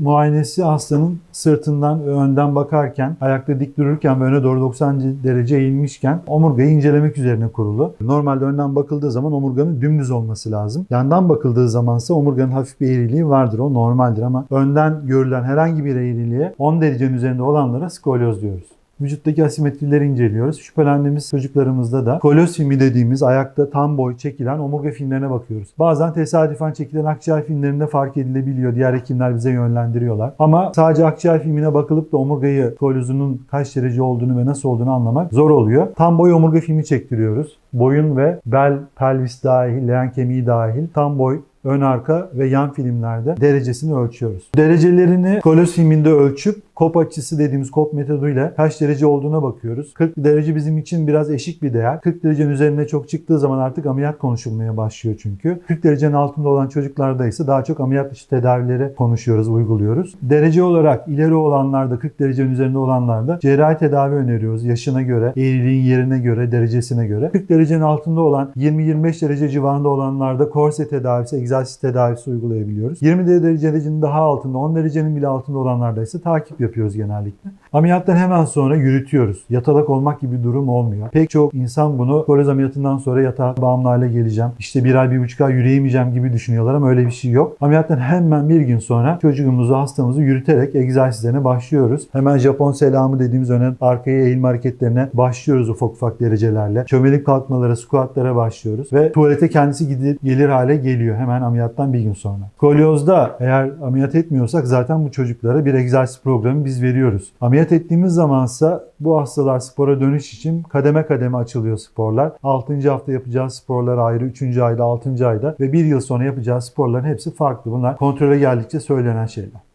Muayenesi hastanın sırtından ve önden bakarken, ayakta dik dururken ve öne doğru 90 derece eğilmişken omurgayı incelemek üzerine kurulu. Normalde önden bakıldığı zaman omurganın dümdüz olması lazım. Yandan bakıldığı zamansa omurganın hafif bir eğriliği vardır. O normaldir ama önden görülen herhangi bir eğriliğe 10 derecenin üzerinde olanlara skolyoz diyoruz. Vücuttaki asimetrileri inceliyoruz. Şüphelendiğimiz çocuklarımızda da kolyoz filmi dediğimiz ayakta tam boy çekilen omurga filmlerine bakıyoruz. Bazen tesadüfen çekilen akciğer filmlerinde fark edilebiliyor. Diğer hekimler bize yönlendiriyorlar. Ama sadece akciğer filmine bakılıp da omurgayı kolyozunun kaç derece olduğunu ve nasıl olduğunu anlamak zor oluyor. Tam boy omurga filmi çektiriyoruz. Boyun ve bel, pelvis dahil, leğen kemiği dahil tam boy ön arka ve yan filmlerde derecesini ölçüyoruz. Derecelerini kolyoz filminde ölçüp kop açısı dediğimiz kop metoduyla kaç derece olduğuna bakıyoruz. 40 derece bizim için biraz eşik bir değer. 40 derecenin üzerine çok çıktığı zaman artık ameliyat konuşulmaya başlıyor çünkü. 40 derecenin altında olan çocuklarda ise daha çok ameliyat dışı tedavileri konuşuyoruz, uyguluyoruz. Derece olarak ileri olanlarda, 40 derecenin üzerinde olanlarda cerrahi tedavi öneriyoruz. Yaşına göre, eğriliğin yerine göre, derecesine göre. 40 derecenin altında olan 20-25 derece civarında olanlarda korse tedavisi, egzersiz tedavisi uygulayabiliyoruz. 20 derecenin daha altında, 10 derecenin bile altında olanlarda ise takip yapıyoruz genellikle. Ameliyattan hemen sonra yürütüyoruz. Yatalak olmak gibi bir durum olmuyor. Pek çok insan bunu kolez ameliyatından sonra yatağa bağımlı hale geleceğim. İşte bir ay, bir buçuk ay yürüyemeyeceğim gibi düşünüyorlar ama öyle bir şey yok. Ameliyattan hemen bir gün sonra çocuğumuzu, hastamızı yürüterek egzersizlerine başlıyoruz. Hemen Japon selamı dediğimiz öne arkaya eğilme hareketlerine başlıyoruz ufak ufak derecelerle. Çömelip kalkmalara, squatlara başlıyoruz ve tuvalete kendisi gidip gelir hale geliyor hemen ameliyattan bir gün sonra. Kolyozda eğer ameliyat etmiyorsak zaten bu çocuklara bir egzersiz programı biz veriyoruz. Ameliyat ettiğimiz zamansa bu hastalar spora dönüş için kademe kademe açılıyor sporlar. 6. hafta yapacağı sporlar ayrı, 3. ayda, 6. ayda ve 1 yıl sonra yapacağı sporların hepsi farklı. Bunlar kontrole geldikçe söylenen şeyler.